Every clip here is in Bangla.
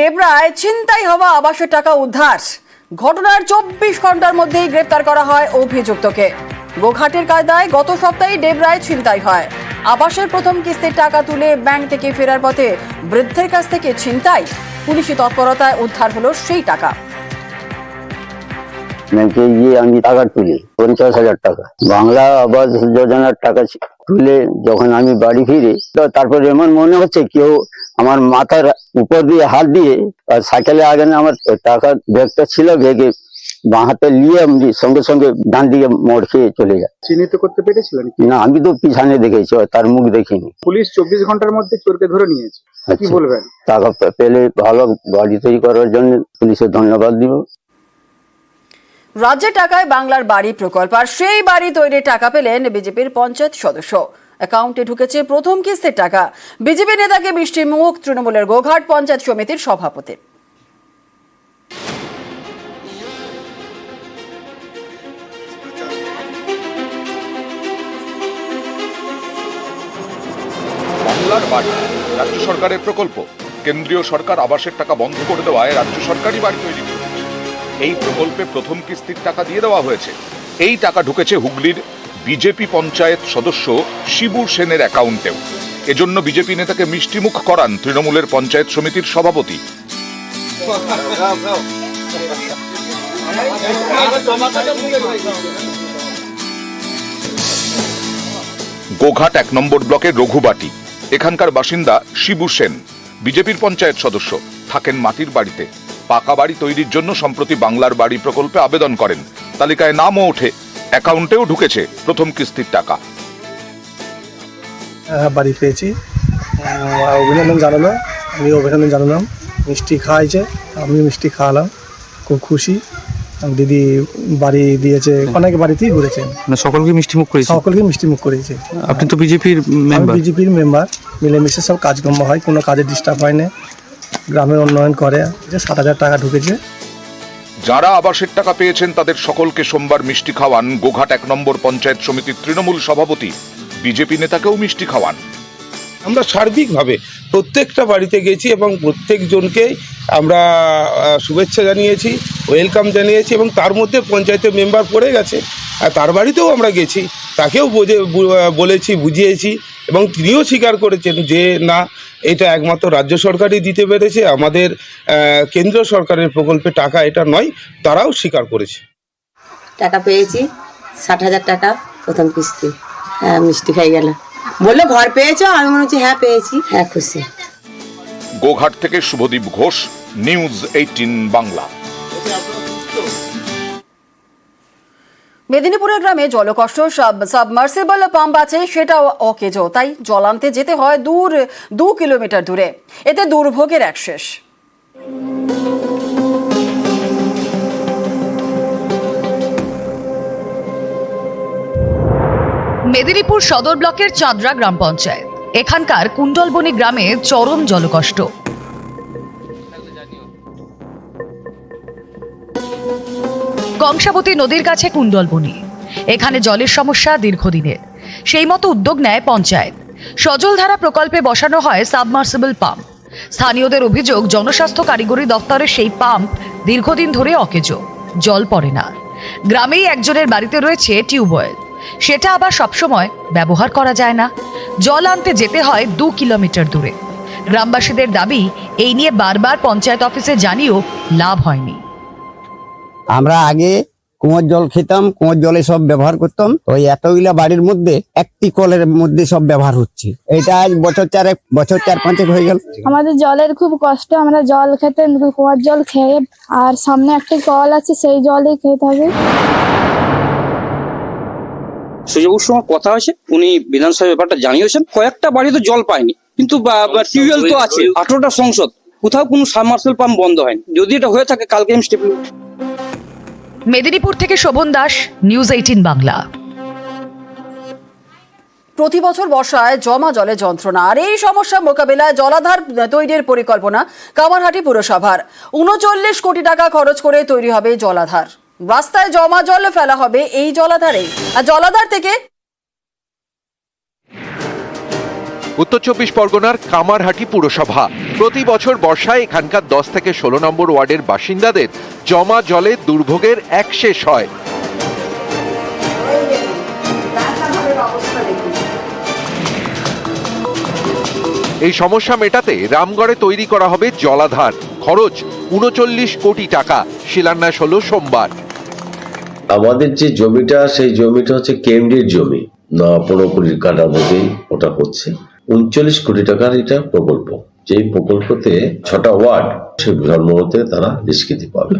ডেবরায় ছিনতাই হওয়া আবাসের টাকা উদ্ধার। ঘটনার চব্বিশ ঘণ্টার মধ্যেই গ্রেপ্তার করা হয় অভিযুক্তকে। গোঘাটের কায়দায় গত সপ্তাহে ডেবরায় ছিনতাই হয়। আবাসের প্রথম কিস্তির টাকা তুলে ব্যাংক থেকে ফেরার পথে বৃদ্ধের কাছ থেকে ছিনতাই। পুলিশি তৎপরতায় উদ্ধার হলো সেই টাকা। ব্যাংকে গিয়ে আমি টাকা তুলি, পঞ্চাশ হাজার টাকা। বাংলা আবাস যোজনার টাকা তুলে যখন আমি বাড়ি ফিরি তারপর এমন মনে হচ্ছে কেউ আমার মাথার উপর দিয়ে হাত দিয়ে আর সাইকেলে আগে না আমার টাকা ব্যাগটা ছিল ব্যাগে বাঁ হাতে নিয়ে আমি সঙ্গে সঙ্গে ডান দিকে মোড় খেয়ে চলে যায় চিহ্নিত করতে পেরেছিলেন না আমি তো পিছনে দেখেছি তার মুখ দেখিনি। পুলিশ চব্বিশ ঘণ্টার মধ্যে চোরকে ধরে নিয়েছে। কি আচ্ছা। বলবেন? টাকা পেলে ভালো বাড়ি তৈরি করার জন্য পুলিশের ধন্যবাদ দিব। রাজ্যের টাকায় বাংলার বাড়ি প্রকল্প আর সেই বাড়ি তৈরির টাকা পেলেন বিজেপির পঞ্চায়েত সদস্য। অ্যাকাউন্টে ঢুকেছে প্রথম কিস্তির টাকা। বিজেপি নেতাকে মিষ্টি মুখ, তৃণমূলের গোঘাট পঞ্চায়েত সমিতির সভাপতি। রাজ্য সরকারের প্রকল্প। কেন্দ্রীয় সরকার আবাসের টাকা বন্ধ করে দেওয়ায় রাজ্য সরকারই বাড়ি তৈরি এই প্রকল্পে প্রথম কিস্তির টাকা দিয়ে দেওয়া হয়েছে। এই টাকা ঢুকেছে হুগলির বিজেপি পঞ্চায়েত সদস্য শিবু সেনের অ্যাকাউন্টেও। এজন্য বিজেপি নেতাকে মিষ্টিমুখ করান তৃণমূলের পঞ্চায়েত সমিতির সভাপতি। গোঘাট এক নম্বর ব্লকের রঘুবাটি। এখানকার বাসিন্দা শিবু সেন। বিজেপির পঞ্চায়েত সদস্য। থাকেন মাটির বাড়িতে। পাকা বাড়ি তৈরির জন্য সম্প্রতি বাংলার বাড়ি প্রকল্পে আবেদন করেন। তালিকায় নামও ওঠে অ্যাকাউন্টেও ঢুকেছে প্রথম কিস্তির টাকা। হ্যাঁ, বাড়ি পেয়েছি। অভিনন্দন জানালো। আমি অভিনন্দন জানালাম। মিষ্টি খাওয়াইছে। আমি মিষ্টি খাওয়ালাম। খুব খুশি। দিদি বাড়ি দিয়েছে। অনেক বাড়িতেই ঘুরেছেন মানে সকলকে মিষ্টি মুখ করেছে সকলকে মিষ্টি মুখ করেছে আপনি তো বিজেপির আমি মেম্বার বিজেপির মেম্বার মিলেমিশে সব কাজকর্ম হয়। কোনো কাজে ডিস্টার্ব হয় না। গ্রামের উন্নয়ন করে। যে সাত হাজার টাকা ঢুকেছে। যারা আবাসের টাকা পেয়েছেন, তাদের সকলকে সোমবার মিষ্টি খাওয়ান। গোঘাট এক নম্বর পঞ্চায়েত সমিতির তৃণমূল সভাপতি। বিজেপি নেতাকেও মিষ্টি খাওয়ান। আমরা সার্বিকভাবে প্রত্যেকটা বাড়িতে গেছি এবং প্রত্যেকজনকেই আমরা শুভেচ্ছা জানিয়েছি, ওয়েলকাম জানিয়েছি এবং তার মধ্যে পঞ্চায়েতের মেম্বার পড়ে গেছে। আর তার বাড়িতেও আমরা গেছি। তাকেও বোঝে বলেছি, বুঝিয়েছি এবং তিনিও স্বীকার করেছেন যে, না এটা একমাত্র রাজ্য সরকারই দিতে পেরেছে আমাদের কেন্দ্র সরকারের প্রকল্পে টাকা এটা নয় তারাও স্বীকার করেছে। টাকা পেয়েছি ষাট হাজার টাকা প্রথম কিস্তি। হ্যাঁ মিষ্টি খাই গেল। বলল ঘর পেয়েছ? আমি মনে হচ্ছে হ্যাঁ পেয়েছি। হ্যাঁ খুশি। গোঘাট থেকে শুভদীপ ঘোষ নিউজ এইটিন বাংলা। মেদিনীপুরের গ্রামে জলকষ্ট, সাব- সাবমার্সিবল পাম্প আছে, সেটাও অকেজো। তাই জল আনতে যেতে হয় দূর, দু কিলোমিটার দূরে। এতে দুর্ভোগের এক শেষ। মেদিনীপুর সদর ব্লকের চাঁদরা গ্রাম পঞ্চায়েত। এখানকার কুণ্ডলবনি গ্রামে চরম জলকষ্ট। কংসাবতী নদীর কাছে কুণ্ডলবনি। এখানে জলের সমস্যা দীর্ঘদিনের। সেই মতো উদ্যোগ নেয় পঞ্চায়েত। সজলধারা প্রকল্পে বসানো হয় সাবমার্সিবল পাম্প। স্থানীয়দের অভিযোগ, জনস্বাস্থ্য কারিগরি দপ্তরের সেই পাম্প দীর্ঘদিন ধরে অকেজো, জল পড়ে না। গ্রামেই একজনের বাড়িতে রয়েছে টিউবওয়েল সেটা আবার সবসময় ব্যবহার করা যায় না। জল আনতে যেতে হয় দু কিলোমিটার দূরে। গ্রামবাসীদের দাবি, এই নিয়ে বারবার পঞ্চায়েত অফিসে জানিয়েও লাভ হয়নি। আমরা আগে কুয়োর জল খেতাম কুয়োর জলে সব ব্যবহার করতাম। ওই এতগুলা বাড়ির মধ্যে একটি কলের মধ্যে সব ব্যবহার হচ্ছে। এটা আজ বছর চারেক বছর চার পাঁচেক হয়ে গেল। আমাদের জলের খুব কষ্ট আমরা জল খেতে কুয়ার জল খেয়ে আর সামনে একটা কল আছে সেই জলই খেতে হবে। সুযোগের সময় কথা হয়েছে উনি বিধানসভা ব্যাপারটা জানিয়েছেন। কয়েকটা বাড়িতে জল পায়নি কিন্তু টিউবওয়েল তো আছে আঠারোটা সংসদ কোথাও কোনো সাবমার্সেল পাম্প বন্ধ হয়নি। যদি এটা হয়ে থাকে কালকে আমি স্টেপ। মেদিনীপুর থেকে শোভন দাস নিউজ এইটিন বাংলা। প্রতি বছর বর্ষায় জমা জলে যন্ত্রণা, আর এই সমস্যা মোকাবেলায় জলাধার তৈরির পরিকল্পনা কামারহাটি পুরসভার। উনচল্লিশ কোটি টাকা খরচ করে তৈরি হবে জলাধার। রাস্তায় জমা জল ফেলা হবে এই জলাধারে আর জলাধার থেকে উত্তর চব্বিশ পরগনার কামারহাটি পুরসভা। প্রতি বছর বর্ষায় এখানকার দশ থেকে ষোলো নম্বর ওয়ার্ডের বাসিন্দাদের জমা জলে দুর্ভোগের এক শেষ হয়। এই সমস্যা মেটাতে রামগড়ে তৈরি করা হবে জলাধার। খরচ উনচল্লিশ কোটি টাকা। শিলান্যাস হলো সোমবার। আমাদের যে জমিটা, সেই জমিটা হচ্ছে কেএমডির জমি। না কোটি কাটার মধ্যেই ওটা হচ্ছে। উনচল্লিশ কোটি টাকার এটা প্রকল্প। যে প্রকল্পতে ছটা ওয়ার্ড সেই জন্মতে তারা নিষ্কৃতি পাবে।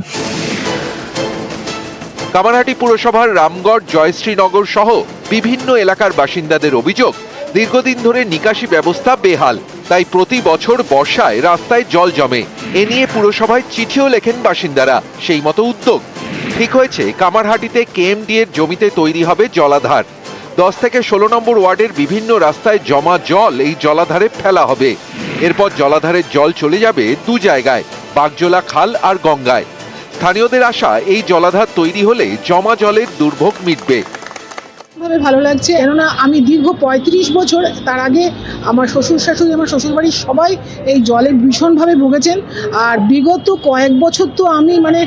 কামারহাটি পুরসভার রামগড় জয়শ্রীনগর সহ বিভিন্ন এলাকার বাসিন্দাদের অভিযোগ, দীর্ঘদিন ধরে নিকাশি ব্যবস্থা বেহাল। তাই প্রতি বছর বর্ষায় রাস্তায় জল জমে। এ নিয়ে পুরসভায় চিঠিও লেখেন বাসিন্দারা। সেই মতো উদ্যোগ। ঠিক হয়েছে, কামারহাটিতে কেএমডি এর জমিতে তৈরি হবে জলাধার। দশ থেকে ষোলো নম্বর ওয়ার্ডের বিভিন্ন রাস্তায় জমা জল এই জলাধারে ফেলা হবে। এরপর জলাধারের জল চলে যাবে দু জায়গায়, বাগজোলা খাল আর গঙ্গায়। স্থানীয়দের আশা এই জলাধার তৈরি হলে জমা জলের দুর্ভোগ মিটবে। ভাবে ভালো লাগছে। কেননা আমি দীর্ঘ পঁয়ত্রিশ বছর তার আগে আমার শ্বশুর শাশুড়ি আমার শ্বশুরবাড়ির সবাই এই জলে ভীষণভাবে ভুগেছেন। আর বিগত কয়েক বছর তো আমি মানে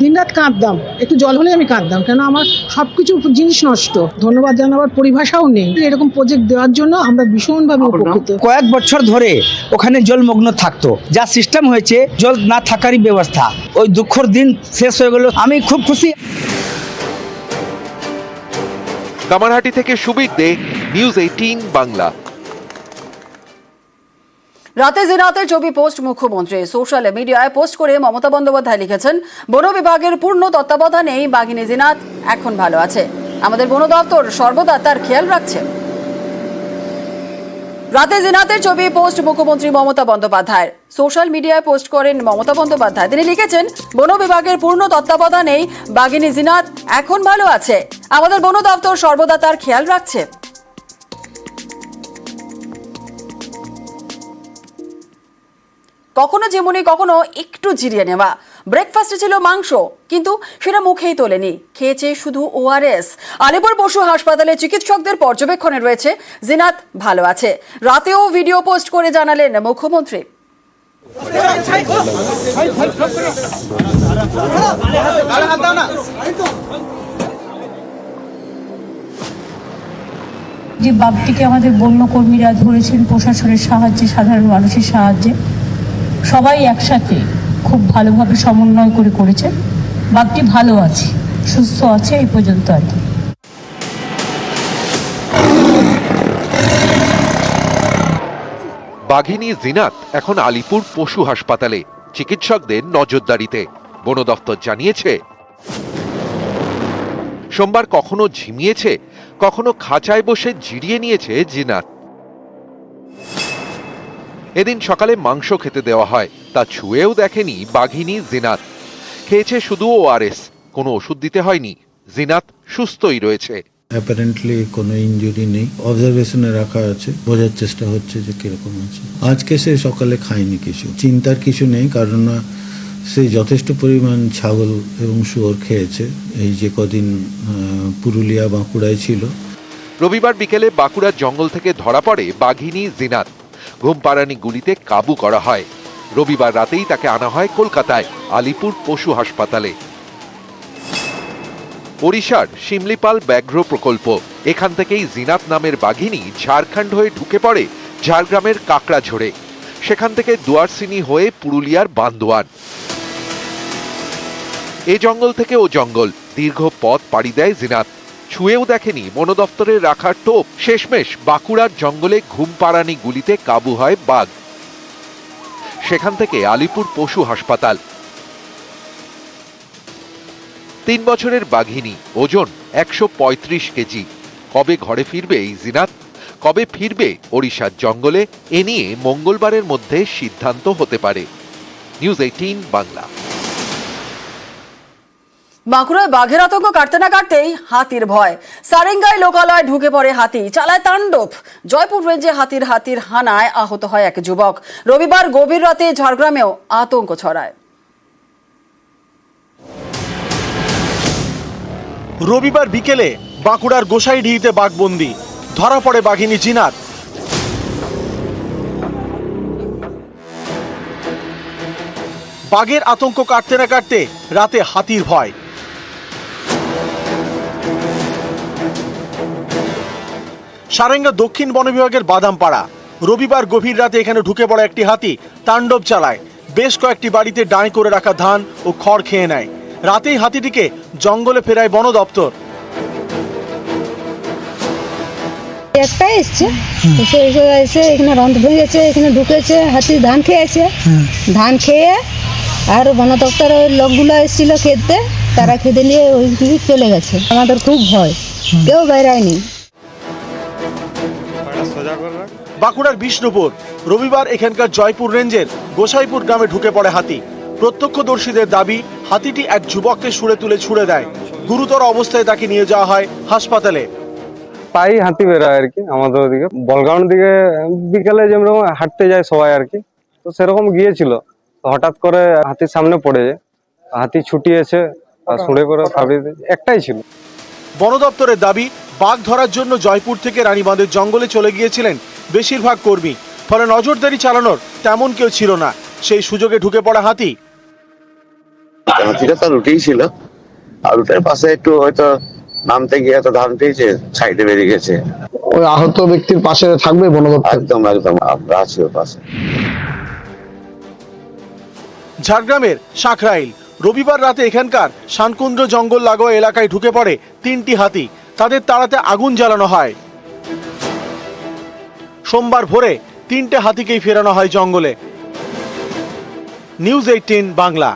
দিনরাত কাঁদতাম। একটু জল হলে আমি কাঁদতাম। কেন আমার সব কিছু জিনিস নষ্ট। ধন্যবাদ জানাবার পরিভাষাও নেই। এরকম প্রজেক্ট দেওয়ার জন্য আমরা ভীষণভাবে উপকৃত। কয়েক বছর ধরে ওখানে জলমগ্ন থাকতো। যা সিস্টেম হয়েছে জল না থাকারই ব্যবস্থা। ওই দুঃখর দিন শেষ হয়ে গেল। আমি খুব খুশি। কামারহাটি থেকে সুবীর দে নিউজ এইটিন বাংলা। রাতে জিনাতের ছবি পোস্ট মুখ্যমন্ত্রী। সোশ্যাল মিডিয়ায় পোস্ট করে মমতা বন্দ্যোপাধ্যায় লিখেছেন, বন বিভাগের পূর্ণ তত্ত্বাবধানেই বাঘিনী জিনাত এখন ভালো আছে। আমাদের বন দপ্তর সর্বদা তার খেয়াল রাখছে। রাতে জিনাতের ছবি পোস্ট মুখ্যমন্ত্রী মমতা বন্দ্যোপাধ্যায়ের। সোশ্যাল মিডিয়ায় পোস্ট করেন মমতা বন্দ্যোপাধ্যায়। তিনি লিখেছেন, বন বিভাগের পূর্ণ তত্ত্বাবধানেই বাঘিনী জিনাত এখন ভালো আছে। আমাদের বন দপ্তর সর্বদা তার খেয়াল রাখছে। কখনো যেমনি কখনো একটু জিরিয়ে নেওয়া। ব্রেকফাস্টে ছিল মাংস, কিন্তু সেটা মুখেই তোলেনি। খেয়েছে শুধু ওআরএস আলিপুর পশু হাসপাতালে চিকিৎসকদের পর্যবেক্ষণে রয়েছে, জিনাত ভালো আছে। রাতেও ভিডিও পোস্ট করে জানালেন মুখ্যমন্ত্রী। যে বাঘটিকে আমাদের বন্যকর্মীরা ধরেছেন প্রশাসনের সাহায্যে, সাধারণ মানুষের সাহায্যে, সবাই একসাথে খুব ভালোভাবে সমন্বয় করে করেছে। বাঘটি ভালো আছে, সুস্থ আছে এই পর্যন্ত আর কি। বাঘিনী জিনাত এখন আলিপুর পশু হাসপাতালে, চিকিৎসকদের নজরদারিতে। বন দফতর জানিয়েছে, সোমবার কখনো ঝিমিয়েছে, কখনো খাঁচায় বসে জিরিয়ে নিয়েছে জিনাত। এদিন সকালে মাংস খেতে দেওয়া হয়। তা ছুঁয়েও দেখেনি বাঘিনী জিনাত। খেয়েছে শুধু ওআরএস কোনো ওষুধ দিতে হয়নি। জিনাত সুস্থই রয়েছে। অ্যাপারেন্টলি কোনো ইনজুরি নেই। অবজারভেশনে রাখা আছে। বোঝার চেষ্টা হচ্ছে যে কীরকম আছে। আজকে সে সকালে খায়নি কিছু। চিন্তার কিছু নেই কারণ সে যথেষ্ট পরিমাণ ছাগল এবং শুয়োর খেয়েছে। এই যে কদিন পুরুলিয়া বাঁকুড়ায় ছিল। রবিবার বিকেলে বাঁকুড়ার জঙ্গল থেকে ধরা পড়ে বাঘিনী জিনাত। ঘুমপাড়ানি গুলিতে কাবু করা হয়। রবিবার রাতেই তাকে আনা হয় কলকাতায়, আলিপুর পশু হাসপাতালে। ওড়িশার শিমলিপাল ব্যাঘ্র প্রকল্প। এখান থেকেই জিনাত নামের বাঘিনী ঝাড়খণ্ড হয়ে ঢুকে পড়ে ঝাড়গ্রামের কাকড়াঝোড়ে সেখান থেকে দুয়ারসিনি হয়ে পুরুলিয়ার বান্দোয়ান। এ জঙ্গল থেকে ও জঙ্গল, দীর্ঘ পথ পাড়ি দেয় জিনাত। ছুঁয়েও দেখেনি বন দপ্তরের রাখার টোপ। শেষমেশ বাঁকুড়ার জঙ্গলে ঘুম পাড়ানি গুলিতে কাবু হয় বাঘ। সেখান থেকে আলিপুর পশু হাসপাতাল। তিন বছরের বাঘিনী, ওজন একশো পঁয়ত্রিশ কেজি। কবে ঘরে ফিরবে এই জিনাত? কবে ফিরবে ওড়িশার জঙ্গলে? এ নিয়ে মঙ্গলবারের মধ্যে সিদ্ধান্ত হতে পারে। News eighteen, Bangla. বাঁকুড়ায় বাঘের আতঙ্ক কাটতে না কাটতেই হাতির ভয়। সারেঙ্গায় লোকালয় ঢুকে পড়ে হাতি, চালায় তাণ্ডব। জয়পুর রেঞ্জে হাতির হাতির হানায় আহত হয় এক যুবক। রবিবার গভীর রাতে ঝাড়গ্রামেও আতঙ্ক ছড়ায়। রবিবার বিকেলে বাঁকুড়ার গোসাইডিহিতে বাঘবন্দি, ধরা পড়ে বাঘিনী জিনাত। বাঘের আতঙ্ক কাটতে না কাটতে রাতে হাতির ভয়। সারেঙ্গা দক্ষিণ বন বিভাগের বাদামপাড়া। রবিবার গভীর রাতে এখানে ঢুকে পড়া একটি হাতি তাণ্ডব চালায়। বেশ কয়েকটি বাড়িতে ডাঁই করে রাখা ধান ও খড় খেয়ে নেয়। রাতেই হাতিটিকে জঙ্গলে ফেরায় বন দপ্তর। একটা এসছে। এসে এসে এসে এখানে রন্ধ ভেঙেছে এখানে ঢুকেছে হাতি ধান খেয়েছে। ধান খেয়ে আর বন দপ্তরের লোকগুলো এসেছিল খেতে তারা খেতে নিয়ে ওই চলে গেছে। আমাদের খুব ভয়। কেউ বেরায়নি বাঁকুড়ার বিষ্ণুপুর রবিবার এখানকার জয়পুর রেঞ্জের গোসাইপুর গ্রামে ঢুকে পড়ে হাতি। প্রত্যক্ষদর্শীদের দাবি হাতিটি এক যুবককে ছুঁড়ে তুলে ছুঁড়ে দেয়। গুরুতর অবস্থায় তাকে নিয়ে যাওয়া হয় হাসপাতালে। পাই হাতি বেরোয় আর কি আমাদের ওদিকে। বলগাঁওর দিকে বিকালে যেরকম হাঁটতে যায় সবাই আর কি তো সেরকম গিয়েছিল। হঠাৎ করে হাতির সামনে পড়ে যায়। হাতি ছুটিয়েছে আর সুড়ে করে একটাই ছিল। বন দপ্তরের দাবি বাঘ ধরার জন্য জয়পুর থেকে রানীবাঁধের জঙ্গলে চলে গিয়েছিলেন বেশিরভাগ কর্মী। ফলে নজরদারি চালানোর তেমন কেউ ছিল না। সেই সুযোগে ঢুকে পড়া হাতি। হাতিটা তার উঠেই ছিল। আর উঠের পাশে একটু হয়তো নামতে গিয়ে হয়তো ধান পেয়েছে সাইডে বেরিয়ে গেছে। ওই আহত ব্যক্তির পাশে থাকবে বন একদম একদম আমরা আছি ওর পাশে। ঝাড়গ্রামের সাঁকরাইল। রবিবার রাতে এখানকার শানকুন্দ্র জঙ্গল লাগোয়া এলাকায় ঢুকে পড়ে তিনটি হাতি। তাদের তাড়াতে আগুন জ্বালানো হয়। সোমবার ভোরে তিনটে হাতিকেই ফেরানো হয় জঙ্গলে। News eighteen Bangla.